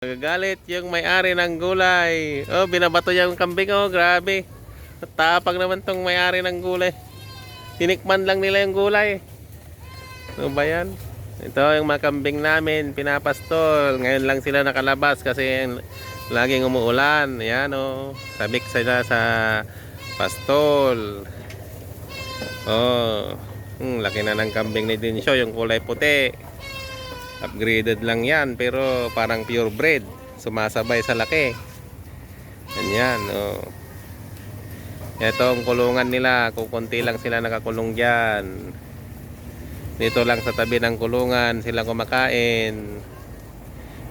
Nagagalit yung may-ari ng gulay. Oh, binabato yung kambing. Oh, grabe. Tapang naman tong may-ari ng gulay. Tinikman lang nila yung gulay. Ano ba yan? Ito yung mga kambing namin, pinapastol. Ngayon lang sila nakalabas kasi laging umuulan. Yan oh. Sabik sila sa pastol. Oh. Hmm, laki na ng kambing ni Dinsyo, yung kulay puti. Upgraded lang yan, pero parang purebred. Sumasabay sa laki. Ganyan, oh. Ito ang kulungan nila. Kukunti lang sila nakakulong dyan. Dito lang sa tabi ng kulungan sila kumakain.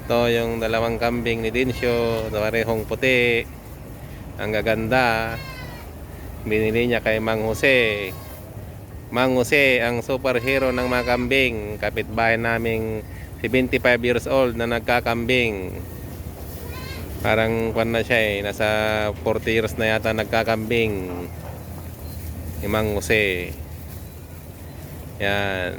Ito yung dalawang kambing ni Dinsyo. Parehong puti. Ang gaganda. Binili niya kay Mang Jose. Mang Jose, ang superhero ng mga kambing. Kapitbahay naming 75 years old na nagkakambing. Parang kwan na siya eh. Nasa 40 years na yata nagkakambing. Ni Mang Jose. Yan.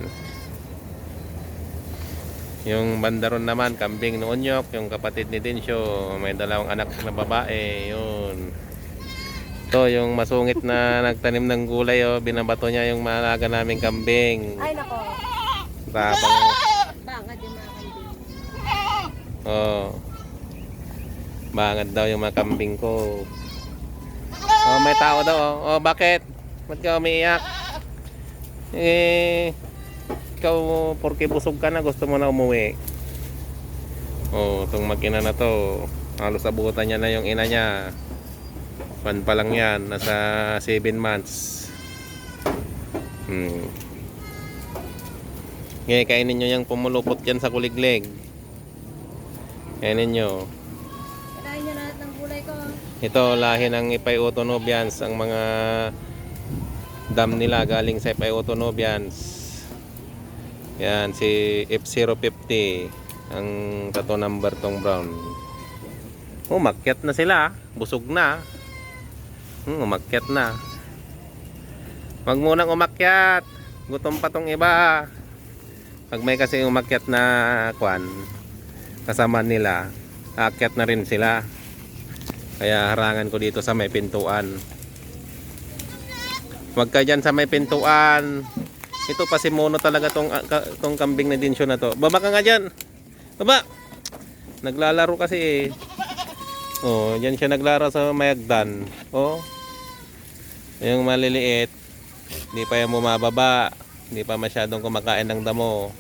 Yung bandaron naman, kambing ni Onyok, yung kapatid ni Dinsyo, may dalawang anak na babae, yun. Ito, yung masungit na nagtanim ng gulay, oh, binabato niya yung malaga naming kambing. Ay, nako. Tapang, Bangad yung mga kambing. oh. Bangad daw yung mga kambing ko. Oh, may tao daw, oh. Oh, bakit? Ba't ka umiiyak? Eh, ikaw, porke busog ka na, gusto mo na umuwi. Oh, itong makina na to, halos abutan niya na yung ina niya. Pan pa lang yan, nasa 7 months. Hmm. Ngayon, kainin nyo yung pumulupot dyan sa kuliglig. Kainin nyo. Kinain niyo lahat ng gulay ko. Ito, lahi ng Ipay Autonobians, ang mga dam nila galing sa Ipay Autonobians. Yan, si F050, ang tato number tong brown. Umakyat na sila, busog na. Hmm, umakyat na. Wag munang umakyat. Gutom pa tong iba. Pag may kasi umakyat na kwan, kasama nila, aakyat na rin sila. Kaya harangan ko dito sa may pintuan. Huwag ka dyan sa may pintuan. Ito pa si Mono talaga tong, ah, tong kambing na dinsyo na to. Baba ka nga dyan. Baba. Naglalaro kasi eh. Oh, dyan siya naglaro sa mayagdan. Oh. Yung maliliit. Hindi pa yan bumababa. Hindi pa masyadong kumakain ng damo.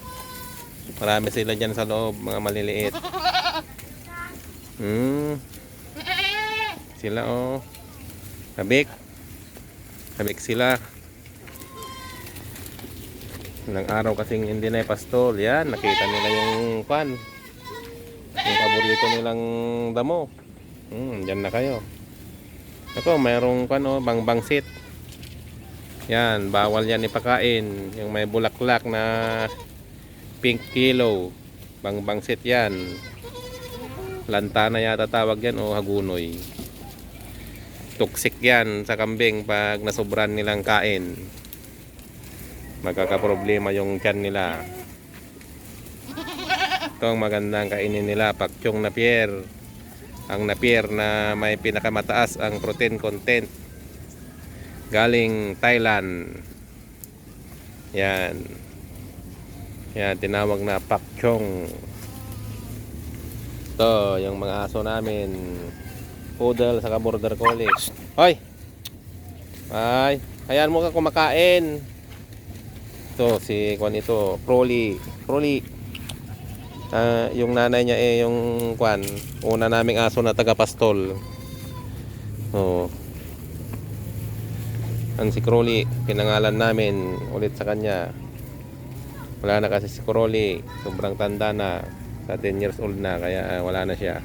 Marami sila dyan sa loob, mga maliliit. Hmm. Sila oh. Sabik. Sabik sila. Ilang araw kasing hindi na pastol. Yan, nakita nila yung pan. Yung paborito nilang damo. Hmm, dyan na kayo. Ako, mayroong pan oh, bangbangsit. Yan, bawal yan ipakain. Yung may bulaklak na pink kilo. Bangbangsit yan. Lantana yata tawag yan o hagunoy. Toxic yan sa kambing pag nasobran nilang kain. Magkakaproblema yung tiyan nila. Ito ang magandang kainin nila, pakchong na pier. Ang napier na may pinakamataas ang protein content. Galing Thailand. Yan. Yan, tinawag na pakchong. Ito, yung mga aso namin. Poodle sa border collie. Hoy! Ay, hayaan mo ka kumakain. Ito, si Kwan ito, Proly. Proly. Ah, yung nanay niya eh, yung Kwan, una naming aso na taga-pastol. Oo. Ang si Crowley, pinangalan namin ulit sa kanya. Wala na kasi si Crowley, sobrang tanda na. Sa 10 years old na, kaya ah, wala na siya.